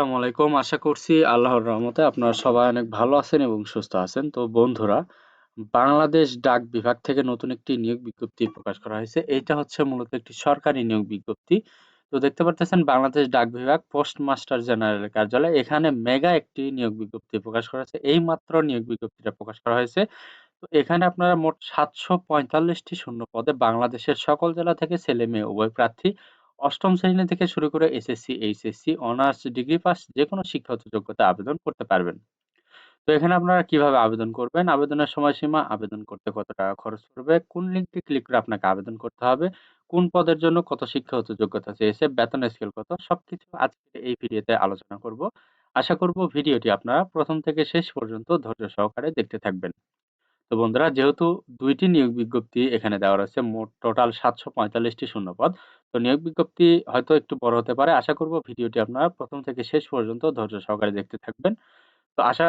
আসসালামু আলাইকুম। আশা করছি আল্লাহর রহমতে আপনারা সবাই অনেক ভালো আছেন এবং সুস্থ আছেন। তো বন্ধুরা, বাংলাদেশ ডাক বিভাগ থেকে নতুন একটি নিয়োগ বিজ্ঞপ্তি প্রকাশ করা হয়েছে। এইটা হচ্ছে মূলত একটি সরকারি নিয়োগ বিজ্ঞপ্তি। তো দেখতে পারতেছেন বাংলাদেশ ডাক বিভাগ পোস্ট মাস্টার জেনারেল কার্যালয় এখানে মেগা একটি নিয়োগ বিজ্ঞপ্তি প্রকাশ করা হয়েছে। এই মাত্র নিয়োগ বিজ্ঞপ্তিটা প্রকাশ করা হয়েছে। তো এখানে আপনারা মোট ৭৪৫ টি শূন্য পদে বাংলাদেশের সকল জেলা থেকে ছেলে-মেয়ে উভয় প্রার্থী অষ্টম শ্রেণি থেকে শুরু করে SSC, HSC, honours, degree pass যেকোনো শিক্ষাগত যোগ্যতা আবেদন করতে পারবেন। তো এখানে আপনারা কীভাবে আবেদন করবেন, আবেদনের সময়সীমা, আবেদন করতে কত টাকা খরচ পড়বে, কোন লিঙ্কে ক্লিক করে আপনাকে আবেদন করতে হবে, কোন পদের জন্য কত শিক্ষাগত যোগ্যতা চেয়েছে, বেতন স্কেল কত সবকিছু আজকে এই ভিডিওতে আলোচনা করব। আশা করব ভিডিওটি আপনারা প্রথম থেকে শেষ পর্যন্ত ধৈর্য সহকারে দেখতে থাকবেন। তো বন্ধুরা যেহেতু দুইটি নিয়োগ বিজ্ঞপ্তি এখানে দেওয়া রয়েছে মোট টোটাল সাতশো পঁয়তাল্লিশটি শূন্যপদ তো নিয়োগ বিজ্ঞপ্তি হয়তো একটু বড় হতে পারে। আশা করব ভিডিওটি আপনারা প্রথম থেকে শেষ পর্যন্ত ধৈর্য সহকারে দেখতে থাকবেন। তো আশা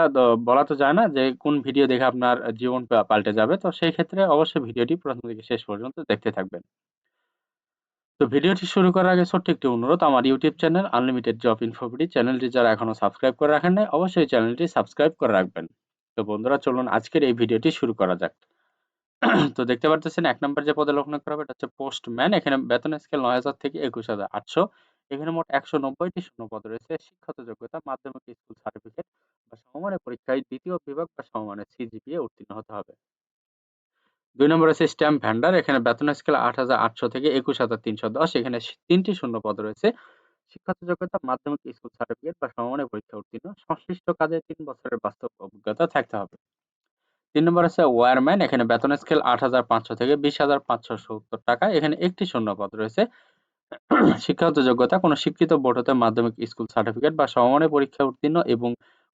বলা তো যায় না যে কোন ভিডিও দেখে আপনার জীবন পাল্টে যাবে। তো সেই ক্ষেত্রে অবশ্যই ভিডিওটি প্রথম থেকে শেষ পর্যন্ত দেখতে থাকবেন। তো ভিডিওটি শুরু করার আগে ছোট্ট একটি অনুরোধ। আমার YouTube channel unlimited job info BD চ্যানেলটি যারা এখনও সাবস্ক্রাইব করে রাখেন নাই, অবশ্যই চ্যানেলটি সাবস্ক্রাইব করে রাখবেন। তো বন্ধুরা, চলুন আজকের এই ভিডিওটি শুরু করা যাক। তো দেখতে পারতেছেন, এক নম্বর যে পদে লক্ষ্য করা হবে, এটা হচ্ছে পোস্টম্যান। এখানে বেতন স্কেল নয় হাজার থেকে একুশ হাজার আটশো। এখানে মোট একশো নব্বইটি শূন্য পদ রয়েছে। শিক্ষাগত যোগ্যতা, মাধ্যমিক স্কুল সার্টিফিকেট বা সমমানের পরীক্ষায় দ্বিতীয় বিভাগ বা সমমানের সিজিপিএ উত্তীর্ণ হতে হবে। দুই নম্বর আছে স্ট্যাম্প ভ্যান্ডার এখানে বেতন স্কেল আট হাজার আটশো থেকে একুশ হাজার তিনশো দশ। এখানে তিনটি শূন্য পদ রয়েছে। শিক্ষাগত যোগ্যতা, মাধ্যমিক স্কুল সার্টিফিকেট বা সমমানের পরীক্ষা উত্তীর্ণ। সংশ্লিষ্ট কাজে তিন বছরের বাস্তব অভিজ্ঞতা থাকতে হবে। তিন নম্বর আছে ওয়ারম্যান, এখানে বেতন স্কেল আট হাজার পাঁচশো থেকে বিশ হাজার পাঁচশো সত্তর টাকা। এখানে একটি শূন্য পদ রয়েছে। শিক্ষাগত যোগ্যতা, কোনো স্বীকৃত বোর্ড হতে মাধ্যমিক স্কুল সার্টিফিকেট বা সমমানের পরীক্ষা উত্তীর্ণ এবং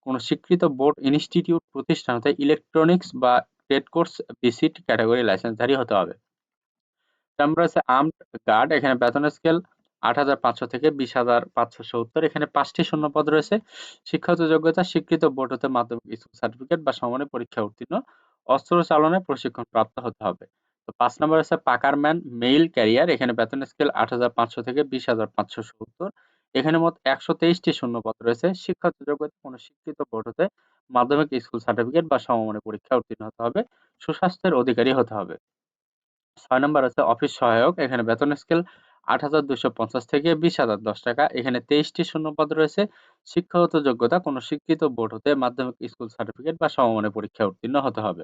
কোনো স্বীকৃত বোর্ড, ইনস্টিটিউট, প্রতিষ্ঠান হতে ইলেকট্রনিক্স বা ট্রেড কোর্স বিসিট ক্যাটাগরি লাইসেন্সধারী হতে হবে। নম্বর আছে আর্মড গার্ড এখানে বেতন স্কেল আট হাজার পাঁচশো থেকে বিশ হাজার পাঁচশো এখানে পাঁচটি শূন্যপদ রয়েছে। শিক্ষাগত যোগ্যতা, স্বীকৃত বোর্ড হতে মাধ্যমিক স্কুল সার্টিফিকেট বা পরীক্ষা উত্তীর্ণ। অস্ত্র প্রশিক্ষণ প্রাপ্ত হতে হবে। তো পাঁচ নম্বর আছে মেইল ক্যারিয়ার। এখানে বেতন স্কেল আট হাজার পাঁচশো থেকে বিশ হাজার এখানে মোট একশো তেইশটি শূন্যপদ রয়েছে। শিক্ষাগত যোগ্যতা, কোনো শিক্ষিত বোর্ড হতে মাধ্যমিক স্কুল সার্টিফিকেট বা সমমানের পরীক্ষা উত্তীর্ণ হতে হবে। সুস্বাস্থ্যের অধিকারী হতে হবে। ছয় নম্বর আছে অফিস সহায়ক। এখানে বেতন স্কেল আট হাজার পঞ্চাশ থেকে বিশ হাজার দশ টাকা। এখানে তেইশটি শূন্যপদ রয়েছে। শিক্ষাগত যোগ্যতা, কোনো শিক্ষিত বোর্ড হতে মাধ্যমিক স্কুল সার্টিফিকেট বা সমমানের পরীক্ষা উত্তীর্ণ হতে হবে।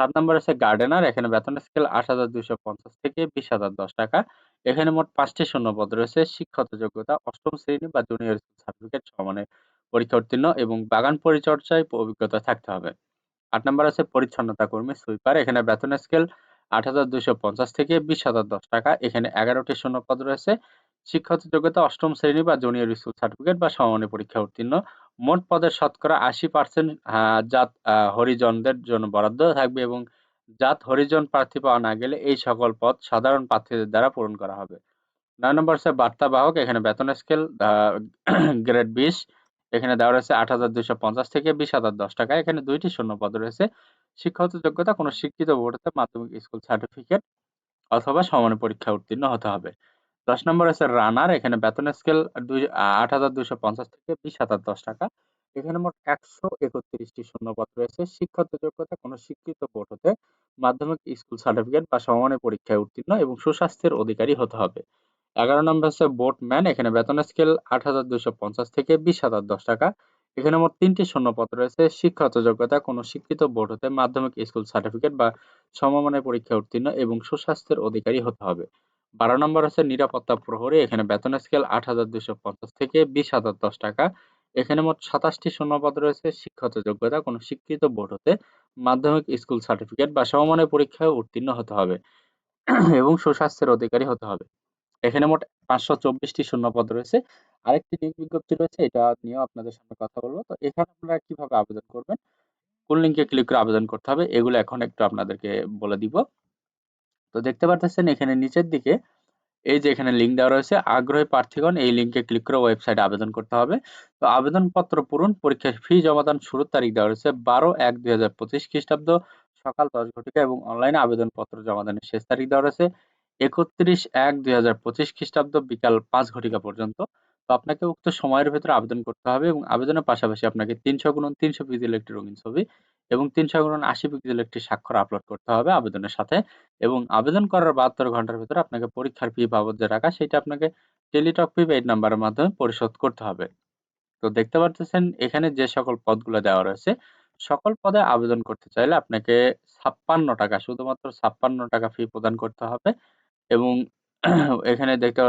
সাত নম্বর আছে গার্ডেনার। এখানে বেতন স্কেল আট হাজার পঞ্চাশ থেকে বিশ হাজার দশ টাকা। এখানে মোট পাঁচটি শূন্যপদ রয়েছে। শিক্ষাগত যোগ্যতা, অষ্টম শ্রেণি বা জুনিয়র স্কুল সার্টিফিকেট সমানের পরীক্ষা উত্তীর্ণ এবং বাগান পরিচর্যায় অভিজ্ঞতা থাকতে হবে। আট নম্বর আছে পরিচ্ছন্নতা কর্মী সুইপার। এখানে বেতন স্কেল আট হাজার পঞ্চাশ থেকে বিশ হাজার দশ টাকা। এখানে এগারোটি শূন্যপদ রয়েছে। শিক্ষাগত যোগ্যতা অষ্টম শ্রেণি বা জুনিয়র স্কুল সার্টিফিকেট বা সমমানের পরীক্ষা উত্তীর্ণ। মোট পদের শতকরা আশি পার্সেন্ট জাত হরিজনদের জন্য বরাদ্দ থাকবে এবং জাত, হরিজন প্রার্থী পাওয়া না গেলে এই সকল পদ সাধারণ প্রার্থীদের দ্বারা পূরণ করা হবে। নয় নম্বর হচ্ছে বার্তাবাহক এখানে বেতন স্কেল গ্রেড বিশ। এখানে দেওয়া রয়েছে আট হাজার দুইশো পঞ্চাশ থেকে বিশ হাজার দশ টাকা। এখানে দুইটি শূন্য পদ রয়েছে। শিক্ষাগত যোগ্যতা কোনো শিক্ষিত বোর্ডতে মাধ্যমিক স্কুল সার্টিফিকেট অথবা সমানের পরীক্ষা উত্তীর্ণ হতে হবে। দশ নম্বর আছে রানার। এখানে বেতন স্কেল দুই, আট হাজার দুইশো পঞ্চাশ থেকে বিশ হাজার দশ টাকা। এখানে মোট একশো একত্রিশটি শূন্যপদ রয়েছে। শিক্ষাগত যোগ্যতা কোনো শিক্ষিত বোর্ড হতে মাধ্যমিক স্কুল সার্টিফিকেট বা সমানের পরীক্ষায় উত্তীর্ণ এবং সুস্বাস্থ্যের অধিকারী হতে হবে। এগারো নম্বর হচ্ছে বোটম্যান, এখানে বেতন স্কেল আট হাজার দুইশো পঞ্চাশ থেকে বিশ হাজার দশ টাকা। এখানে মোট তিনটি শূন্যপদ রয়েছে, শিক্ষাগত যোগ্যতা, কোনো শিক্ষিত বোর্ড হতে মাধ্যমিক স্কুল সার্টিফিকেট বা সমমানের পরীক্ষা উত্তীর্ণ এবং সুস্বাস্থ্যের অধিকারী হতে হবে। বারো নম্বর হচ্ছে নিরাপত্তা প্রহরী, এখানে বেতন স্কেল আট হাজার দুইশো পঞ্চাশ থেকে বিশ হাজার দশ টাকা। এখানে মোট সাতাশটি শূন্যপদ রয়েছে, শিক্ষাগত যোগ্যতা, কোনো শিক্ষিত বোর্ড হতে মাধ্যমিক স্কুল সার্টিফিকেট বা সমমানের পরীক্ষায় উত্তীর্ণ হতে হবে এবং সুস্বাস্থ্যের অধিকারী হতে হবে। এখানে মোট পাঁচশো চব্বিশটি শূন্যপদ রয়েছে। আরেকটি নিয়োগ বিজ্ঞপ্তি রয়েছে, এটা নিয়েও আপনাদের সামনে কথা বলব। তো এখানে আপনারা কীভাবে আবেদন করবেন, কোন লিঙ্কে ক্লিক করে আবেদন করতে হবে, এগুলো এখন একটু আপনাদেরকে বলে দিব। তো দেখতে পারতেছেন এখানে নিচের দিকে, এই যে এখানে লিঙ্ক দেওয়া রয়েছে, আগ্রহী প্রার্থীগণ এই লিঙ্কে ক্লিক করে ওয়েবসাইটে আবেদন করতে হবে। তো আবেদনপত্র পূরণ, পরীক্ষার ফি জমাদান শুরুর তারিখ দেওয়া রয়েছে বারো এক দুই খ্রিস্টাব্দ সকাল দশ ঘটিকা এবং অনলাইনে আবেদনপত্র জমাদানের শেষ তারিখ দেওয়া রয়েছে। একত্রিশ এক দুই হাজার পঁচিশ খ্রিস্টাব্দ বিকাল পাঁচ ঘটিকা পর্যন্ত। তো আপনাকে উক্ত সময়ের ভেতরে আবেদন করতে হবে এবং আবেদনের পাশাপাশি আপনাকে তিনশো গুণন তিনশো পিক্সেল একটি রঙিন ছবি এবং তিনশো গুণন আশি পিক্সেল একটি স্বাক্ষর আপলোড করতে হবে আবেদনের সাথে এবং আবেদন করার বাহাত্তর ঘণ্টার ভিতরে আপনাকে পরীক্ষার ফি বাবদ যে টাকা সেটা আপনাকে টেলিটক প্রিপেইড নাম্বারের মাধ্যমে পরিশোধ করতে হবে। তো দেখতে পারতেছেন এখানে যে সকল পদগুলো দেওয়া রয়েছে, সকল পদে আবেদন করতে চাইলে আপনাকে ছাপ্পান্ন টাকা, শুধুমাত্র ছাপ্পান্ন টাকা ফি প্রদান করতে হবে। এবং এখানে দেখতে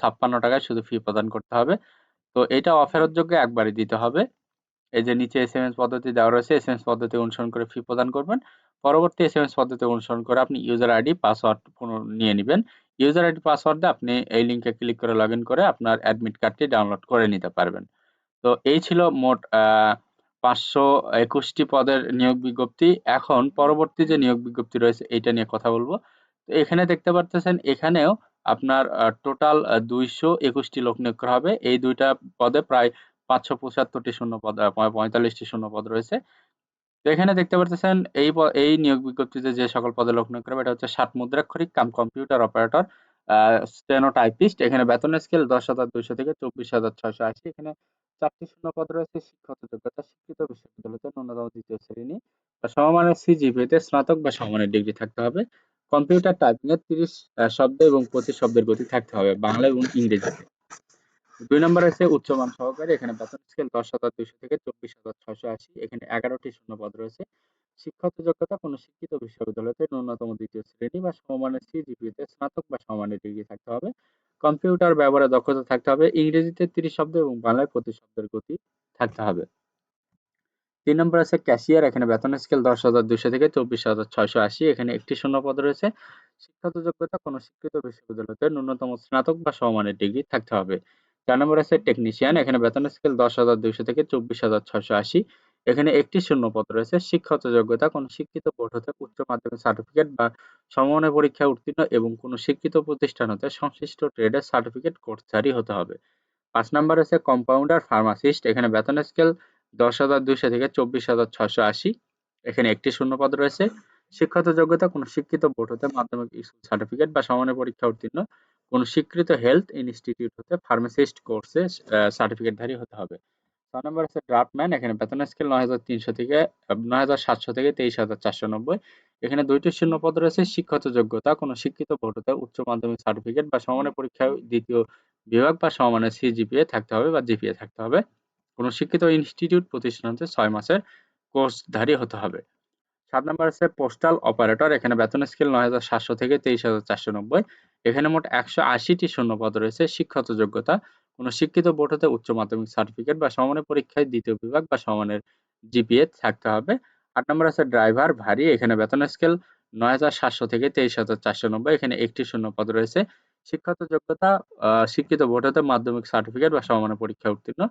ছাপ্পান্ন টাকায় শুধু ফি প্রদান করতে হবে। তো এটা অফেরতযোগ্য একবারই দিতে হবে। এই যে নিচে এস এম এস পদ্ধতি দেওয়া রয়েছে এস এম এস পদ্ধতি অনুসরণ করে ফি প্রদান করবেন। পরবর্তী এস এম এস পদ্ধতি অনুসরণ করে আপনি ইউজার আইডি পাসওয়ার্ড নিয়ে নেবেন। ইউজার আইডি পাসওয়ার্ড দিয়ে আপনি এই লিঙ্কে ক্লিক করে লগ করে আপনার অ্যাডমিট কার্ডটি ডাউনলোড করে নিতে পারবেন। তো এই ছিল মোট পাঁচশো একুশটি পদের নিয়োগ বিজ্ঞপ্তি। এখন পরবর্তী যে নিয়োগ বিজ্ঞপ্তি রয়েছে, এইটা নিয়ে কথা বলব। এখানে দেখতে পারতেছেন, এখানেও আপনার টোটাল দুইশো একুশটি লোক নিয়োগ করা হবে। এই দুইটা পদে প্রায় পাঁচশো পঁচাত্তরটি শূন্য পদ পঁয়তাল্লিশটি শূন্য পদ রয়েছে। তো এখানে দেখতে পারতেছেন, এই এই নিয়োগ বিজ্ঞপ্তিতে যে সকল পদে লোক নিয়োগ করা হবে, এটা হচ্ছে ষাট মুদ্রাক্ষরিক cum computer operator steno typist এখানে বেতন স্কেল দশ হাজার দুইশো থেকে চব্বিশ হাজার ছয়শো আশি। এখানে চারটি শূন্য পদ রয়েছে, শিক্ষক যোগ্যতা, শিক্ষিত বিশ্ববিদ্যালয়তে ন্যূনতম দ্বিতীয় শ্রেণি। বা সমমানের সিজিপিতে স্নাতক বা সমমানের ডিগ্রি থাকতে হবে। কম্পিউটার টাইপিং এর তিরিশ শব্দ এবং পঁচিশ শব্দের গতি থাকতে হবে বাংলা এবং ইংরেজিতে। দুই নম্বর আছে উচ্চমান সহকারে। এখানে বেতন স্কেল দশ হাজার দুইশো থেকে চব্বিশ হাজার ছয়শো আশি। এখানে এগারোটি শূন্য পদ রয়েছে। শিক্ষাগত যোগ্যতা কোনো শিক্ষিত বিশ্ববিদ্যালয়তে ন্যূনতম দ্বিতীয় শ্রেণি বা সমমানের সিজিপিতে স্নাতক বা সমমানের ডিগ্রি থাকতে হবে। কম্পিউটার ব্যবহারে দক্ষতা থাকতে হবে। ইংরেজিতে তিরিশ শব্দ এবং বাংলায় প্রতি শব্দের গতি থাকতে হবে। তিন নম্বর আছে ক্যাশিয়ার, এখানে বেতন স্কেল দশ হাজার দুইশো থেকে চব্বিশ হাজার ছয়শো আশি। এখানে একটি শূন্য পদ রয়েছে। শিক্ষাগত যোগ্যতা কোনো শিক্ষিত বিশ্ববিদ্যালয়তে ন্যূনতম স্নাতক বা সমমানের ডিগ্রি থাকতে হবে। চার নম্বর আছে টেকনিশিয়ান এখানে বেতন স্কেল দশ হাজার দুইশো থেকে চব্বিশ হাজার ছয়শো আশি। এখানে একটি শূন্য পদ রয়েছে। শিক্ষাগত যোগ্যতা কোনো শিক্ষিত বোর্ড হতে উচ্চ মাধ্যমিক সার্টিফিকেট বা সমমানের পরীক্ষায় উত্তীর্ণ এবং কোনো শিক্ষিত প্রতিষ্ঠান হতে সংশ্লিষ্ট ট্রেডের সার্টিফিকেট কোর্সধারী হতে হবে। পাঁচ নম্বর আছে কম্পাউন্ডার ফার্মাসিস্ট এখানে বেতন স্কেল দশ হাজার দুইশো থেকে চব্বিশ হাজার ছশো আশি। এখানে একটি শূন্য পদ রয়েছে। শিক্ষাগত যোগ্যতা, কোনো শিক্ষিত বোর্ড হতে মাধ্যমিক স্কুল সার্টিফিকেট বা সমানের পরীক্ষা উত্তীর্ণ, কোনো স্বীকৃত হেলথ ইনস্টিটিউট হতে ফার্মাসিস্ট কোর্সে সার্টিফিকেটধারী হতে হবে। ছয় নম্বর আছে ড্রাফটম্যান। এখানে বেতন স্কেল নয় হাজার তিনশো থেকে নয় হাজার সাতশো থেকে তেইশ হাজার চারশো নব্বই। এখানে দুইটি শূন্য পদ রয়েছে। শিক্ষাগত যোগ্যতা, কোনো শিক্ষিত বোর্ড হতে উচ্চ মাধ্যমিক সার্টিফিকেট বা সমানের পরীক্ষায় দ্বিতীয় বিভাগ বা সমানের সিজিপিএ থাকতে হবে বা জিপিএ থাকতে হবে। কোনো শিক্ষিত ইনস্টিটিউট প্রতিষ্ঠান হতে ছয় মাসের কোর্সধারী হতে হবে। সাত নম্বর আছে পোস্টাল অপারেটর এখানে বেতন স্কেল নয় হাজার সাতশো থেকে তেইশ হাজার চারশো নব্বই। এখানে মোট একশো আশিটি শূন্যপদ রয়েছে, শিক্ষাগত যোগ্যতা। কোনো শিক্ষিত বোর্ড হতে উচ্চ মাধ্যমিক সার্টিফিকেট বা সমানের পরীক্ষায় দ্বিতীয় বিভাগ বা সমানের জিপিএ থাকতে হবে। আট নম্বর আছে ড্রাইভার ভারী, এখানে বেতন স্কেল নয় হাজার সাতশো থেকে তেইশ হাজার চারশো নব্বই, এখানে একটি শূন্য পদ রয়েছে। শিক্ষাগত যোগ্যতা শিক্ষিত বোর্ড হতে মাধ্যমিক সার্টিফিকেট বা সমানের পরীক্ষা উত্তীর্ণ।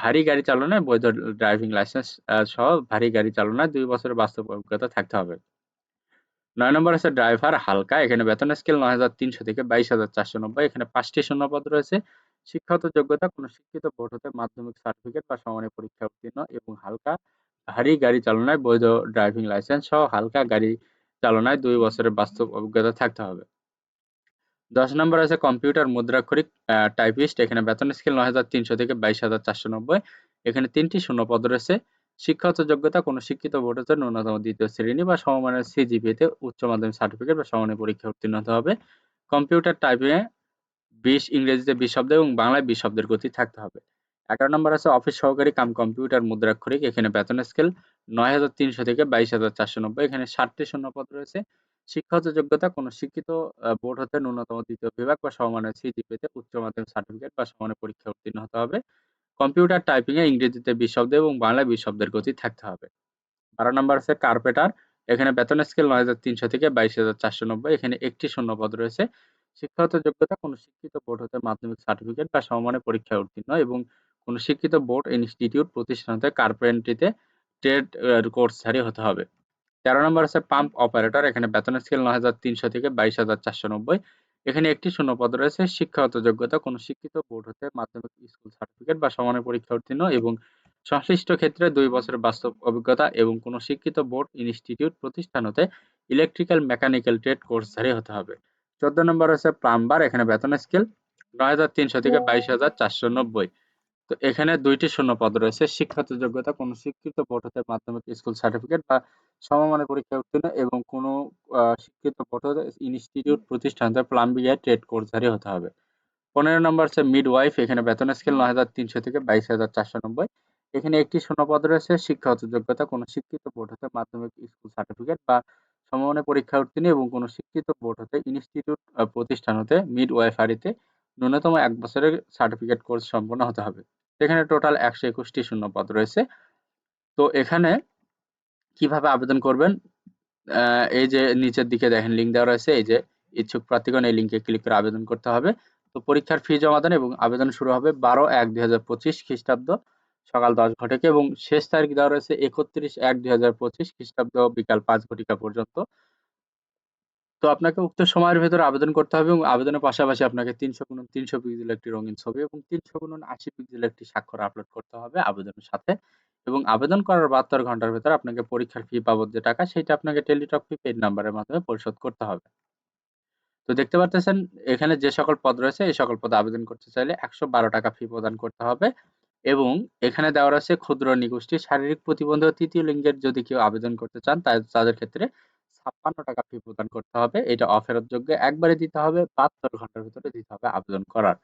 ভারী গাড়ি চালনায় বৈধ ড্রাইভিং লাইসেন্স সহ ভারী গাড়ি চালনায় দুই বছরের বাস্তব অভিজ্ঞতা থাকতে হবে। নয় নম্বর আছে ড্রাইভার হালকা, এখানে বেতন স্কেল নয় হাজার তিনশো থেকে বাইশ হাজার চারশো নব্বই, এখানে পাঁচটি শূন্যপদ রয়েছে। শিক্ষাগত যোগ্যতা, কোনো শিক্ষিত বোর্ড হতে মাধ্যমিক সার্টিফিকেট বা সমানের পরীক্ষা উত্তীর্ণ এবং হালকা ভারী গাড়ি চালনায় বৈধ ড্রাইভিং লাইসেন্স সহ হালকা গাড়ি চালনায় দুই বছরের বাস্তব অভিজ্ঞতা থাকতে হবে। দশ নম্বর আছে কম্পিউটার মুদ্রাক্ষরিক টাইপিস্ট এখানে বেতন স্কেল নয় হাজার তিনশো থেকে বাইশ হাজার চারশো নব্বই। এখানে তিনটি শূন্য পদ রয়েছে। শিক্ষাগত যোগ্যতা কোনো শিক্ষিত বোর্ড হতে ন্যূনতম দ্বিতীয় শ্রেণি বা সমমানের সিজিপিতে উচ্চ মাধ্যমিক সার্টিফিকেট বা সমানের পরীক্ষা উত্তীর্ণ হতে হবে। কম্পিউটার টাইপিংয়ে বিশ, ইংরেজিতে বিশ শব্দ এবং বাংলায় বিশ শব্দের গতি থাকতে হবে। এগারো নম্বর আছে অফিস সহকারী কাম কম্পিউটার মুদ্রাক্ষরিক, এখানে বেতন স্কেল নয় হাজার তিনশো থেকে বাইশ হাজার চারশো নব্বই। এখানে ষাটটি শূন্যপদ রয়েছে। শিক্ষাগত যোগ্যতা কোনো শিক্ষিত বোর্ড হতে ন্যূনতম দ্বিতীয় বিভাগ বা সমানের সিজিপিতে উচ্চ মাধ্যমিক সার্টিফিকেট বা সমানের পরীক্ষা উত্তীর্ণ হতে হবে। কম্পিউটার টাইপিং এ ইংরেজিতে বিশ শব্দ এবং বাংলায় বিশ শব্দের গতি থাকতে হবে। বারো নম্বর আছে কার্পেটার এখানে বেতন স্কেল নয় হাজার তিনশো থেকে বাইশ হাজার চারশো নব্বই, এখানে একটি শূন্য পদ রয়েছে। শিক্ষাগত যোগ্যতা কোনো শিক্ষিত বোর্ড হতে মাধ্যমিক সার্টিফিকেট বা সমমানের পরীক্ষায় উত্তীর্ণ এবং কোনো শিক্ষিত বোর্ড ইনস্টিটিউট প্রতিষ্ঠান হতে কার্পেন্ট্রিতে ট্রেড কোর্সধারী হতে হবে। তেরো নম্বর আছে পাম্প অপারেটর এখানে বেতনের স্কেল নয় হাজার তিনশো থেকে বাইশ হাজার চারশো নব্বই। এখানে একটি শূন্য পদ রয়েছে, শিক্ষাগত যোগ্যতা, কোনো শিক্ষিত বোর্ড হতে মাধ্যমিক স্কুল সার্টিফিকেট বা সমানের পরীক্ষা উত্তীর্ণ এবং সংশ্লিষ্ট ক্ষেত্রে দুই বছরের বাস্তব অভিজ্ঞতা এবং কোনো শিক্ষিত বোর্ড ইনস্টিটিউট প্রতিষ্ঠান হতে ইলেকট্রিক্যাল মেকানিক্যাল ট্রেড কোর্স কোর্সধারী হতে হবে। চোদ্দ নম্বর হচ্ছে প্লাম্বার এখানে বেতন স্কেল নয় হাজার তিনশো থেকে বাইশ হাজার চারশো নব্বই। তো এখানে দুইটি শূন্য পদ রয়েছে। শিক্ষাগত যোগ্যতা কোনো স্বীকৃত বোর্ড হতে মাধ্যমিক স্কুল সার্টিফিকেট বা সমমানের পরীক্ষা উত্তীর্ণ এবং কোনো স্বীকৃত বোর্ড হতে ইনস্টিটিউট প্রতিষ্ঠান প্লাম্বিং এর ট্রেড কোর্সধারী হতে হবে। পনেরো নম্বর হচ্ছে মিড ওয়াইফ এখানে বেতন স্কেল নয় হাজার তিনশো থেকে বাইশ হাজার চারশো নব্বই। এখানে একটি শূন্য পদ রয়েছে শিক্ষাগত যোগ্যতা কোনো স্বীকৃত বোর্ড হতে মাধ্যমিক স্কুল সার্টিফিকেট বা সমমানের পরীক্ষা উত্তীর্ণ এবং কোনো স্বীকৃত বোর্ড হতে ইনস্টিটিউট প্রতিষ্ঠান হতে মিড ওয়াইফারিতে ন্যূনতম এক বছরের সার্টিফিকেট কোর্স সম্পন্ন হতে হবে। এখানে টোটাল একশো একুশটি শূন্য পদ রয়েছে। তো এখানে কীভাবে আবেদন করবেন? এই যে নিচের দিকে দেখেন লিঙ্ক দেওয়া রয়েছে। এই যে ইচ্ছুক প্রার্থীগণ এই লিঙ্কে ক্লিক করে আবেদন করতে হবে। তো পরীক্ষার ফি জমা দেন এবং আবেদন শুরু হবে বারো এক দুই হাজার পঁচিশ খ্রিস্টাব্দ সকাল দশ ঘটিকা এবং শেষ তারিখ দেওয়া রয়েছে একত্রিশ এক দুই হাজার পঁচিশ খ্রিস্টাব্দ বিকাল পাঁচ ঘটিকা পর্যন্ত। তো আপনাকে উক্ত সময়ের ভেতরে আবেদন করতে হবে এবং আবেদনের পাশাপাশি আপনাকে তিনশো গুণন তিনশো পিক্সেল একটি রঙিন ছবি এবং তিনশো গুণন আশি পিক্সেল একটি স্বাক্ষর আপলোড করতে হবে আবেদনের সাথে এবং আবেদন করার বাহাত্তর ঘণ্টার ভেতরে আপনাকে পরীক্ষার ফি বাবদ যে টাকা সেটা আপনাকে টেলিটক ফি পেড নাম্বারের মাধ্যমে পরিশোধ করতে হবে। তো দেখতে পাচ্ছেন এখানে যে সকল পদ রয়েছে এই সকল পদে আবেদন করতে চাইলে একশো বারো টাকা ফি প্রদান করতে হবে এবং এখানে দেওয়া রয়েছে ক্ষুদ্র নিগোষ্ঠী শারীরিক প্রতিবন্ধী তৃতীয় লিঙ্গের যদি কেউ আবেদন করতে চান তাদের ক্ষেত্রে ছাপ্পান্ন টাকা ফি প্রদান করতে হবে। এটা অফেরতযোগ্য একবারে দিতে হবে, বাহাত্তর ঘণ্টার ভিতরে দিতে হবে আবেদন করার।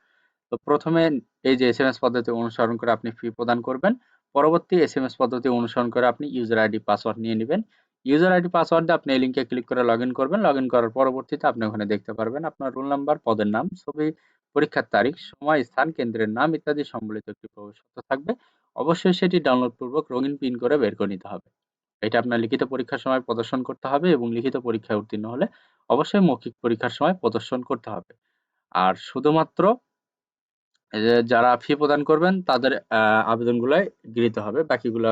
তো প্রথমে এই যে এসএমএস পদ্ধতি অনুসরণ করে আপনি ফি প্রদান করবেন। পরবর্তী এসএমএস পদ্ধতি অনুসরণ করে আপনি ইউজার আইডি পাসওয়ার্ড নিয়ে নেবেন। ইউজার আইডি পাসওয়ার্ড আপনি এই লিঙ্কে ক্লিক করে লগ ইন করবেন। লগ ইন করার পরবর্তীতে আপনি ওখানে দেখতে পারবেন আপনার রোল নাম্বার পদের নাম, ছবি, পরীক্ষার তারিখ, সময়, স্থান, কেন্দ্রের নাম ইত্যাদি সম্বলিত একটি প্রবেশপত্র থাকবে। অবশ্যই সেটি ডাউনলোড পূর্বক রঙিন পিন করে বের করে নিতে হবে। এটা আপনার লিখিত পরীক্ষার সময় প্রদর্শন করতে হবে এবং লিখিত পরীক্ষায় উত্তীর্ণ হলে অবশ্যই মৌখিক পরীক্ষার সময় প্রদর্শন করতে হবে। আর শুধুমাত্র যারা ফি প্রদান করবেন তাদের আবেদনগুলাই গৃহীত হবে, বাকিগুলো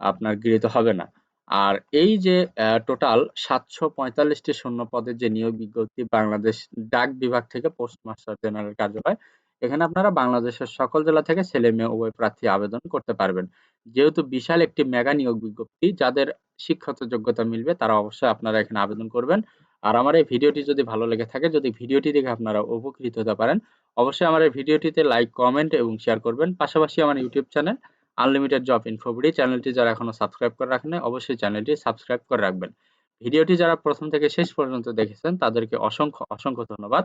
আপনার গৃহীত হবে না। আর এই যে টোটাল সাতশো পঁয়তাল্লিশটি শূন্য পদের যে নিয়োগ বিজ্ঞপ্তি বাংলাদেশ ডাক বিভাগ থেকে পোস্টমাস্টার জেনারেল কার্যালয় এখানে আপনারা বাংলাদেশের সকল জেলা থেকে ছেলে মেয়ে উভয় প্রার্থী আবেদন করতে পারবেন। যেহেতু বিশাল একটি মেগা নিয়োগ বিজ্ঞপ্তি, যাদের শিক্ষাগত যোগ্যতা মিলবে তারা অবশ্যই আপনারা এখানে আবেদন করবেন। আর আমার এই ভিডিওটি যদি ভালো লেগে থাকে, যদি ভিডিওটি দেখে আপনারা উপকৃত হতে পারেন, অবশ্যই আমার এই ভিডিওটিতে লাইক, কমেন্ট এবং শেয়ার করবেন। পাশাপাশি আমার YouTube channel unlimited job info BD চ্যানেলটি যারা এখনও সাবস্ক্রাইব করে রাখেন অবশ্যই চ্যানেলটি সাবস্ক্রাইব করে রাখবেন। ভিডিওটি যারা প্রথম থেকে শেষ পর্যন্ত দেখেছেন, তাদেরকে অসংখ্য অসংখ্য ধন্যবাদ।